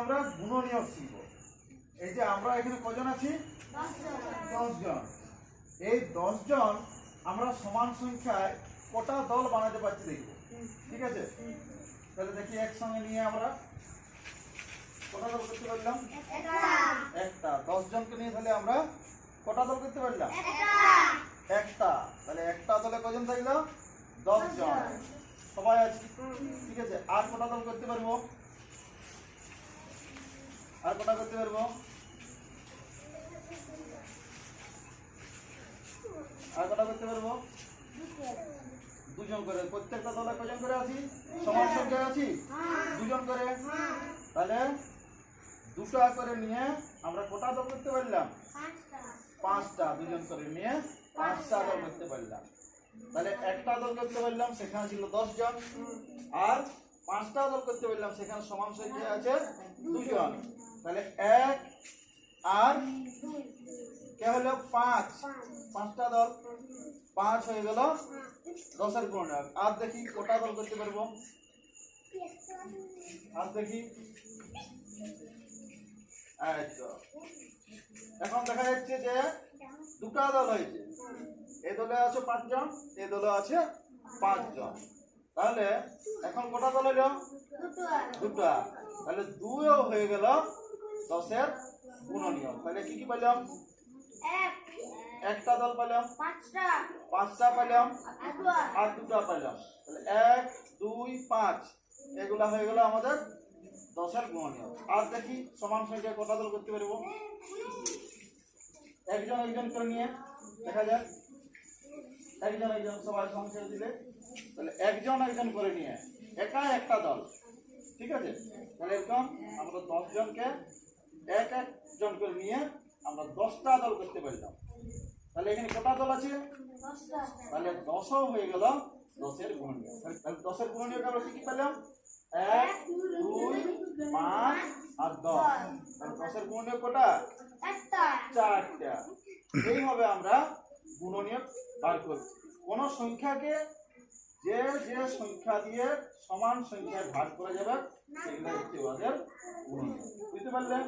আমরা গুণনীয়ক শিখব এই যে আমরা এখানে কজন আছি? দশ জন এই দশ জন আমরা সমান সংখ্যায় কটা দল বানাতে পারছি দেখব। ঠিক আছে? তাহলে দেখি একসঙ্গে নিয়ে আমরা কটা দল করতে পারলাম? একটা। দশ জনকে নিয়ে তাহলে আমরা কটা দল করতে পারলাম? একটা। তাহলে একটা দলে কজন থাকল? দশ জন সবাই আছে? ঠিক আছে? আর কটা দল করতে পারব? আর কটা করতে পারব? আর কটা করতে পারব? দুজন করে। প্রত্যেকটা দলে কজন করে আছি? সমান সংখ্যায় আছি? দুজন করে? তাহলে দুটা করে নিয়ে আমরা কটা দল করতে পারলাম? পাঁচটা। দুজন করে নিয়ে পাঁচটা দল করতে পারলাম। তাহলে একটা দল করতে পারলাম, সেখানে ছিল দশ জন আর পাঁচটা দল করতে পারলাম, সেখানে সমান সংখ্যা আছে দুজন তাহলে এক আর কে হলো? পাঁচ। পাঁচটা দল। পাঁচ হয়ে গেল দশের গুণ আর দেখি কটা দল করতে পারব? আর দেখি। এখন দেখা যাচ্ছে যে দুটা দল হয়েছে। এই দলে আছে পাঁচজন এই দলে আছে পাঁচজন। তাহলে এখন কটা দল হইল? দুটা। তাহলে দুইও হয়ে গেল দশের গুণনীয় তাহলে কি কি পাইলাম? একটা দল পাইলাম, পাঁচটা পাইলাম, আর দুটা পাইলাম। তাহলে এক, দুই, পাঁচ, এগুলা হয়ে গেল আমাদের দশের গুণনীয় আর দেখি সমান সংখ্যা কটা দল করতে পারব? একজন একজন করে নিয়ে দেখা যাক। একজন একজন সবাই সংখ্যা দিলে তাহলে একজন একজন করে নিয়ে একা একটা দল। ঠিক আছে? তাহলে এরকম আমরা দশজনকে এক একজন করে নিয়ে আমরা দশটা দল করতে পারলাম তাহলে। এখানে কটা দল আছে? তাহলে দশও হয়ে গেল দশের গুণনীয়। তাহলে দশের গুণনীয়কে আমরা কি কি পেলাম এক দুই পাঁচ আর দশ। তাহলে দশের গুণনীয় কটা? চারটা। এইভাবে আমরা গুণনীয়ক বার করি কোন সংখ্যাকে যে যে সংখ্যা দিয়ে সমান সংখ্যায় ভাগ করা যাবে, সেগুলো হচ্ছে ওদের গুণনীয় বুঝতে পারলেন?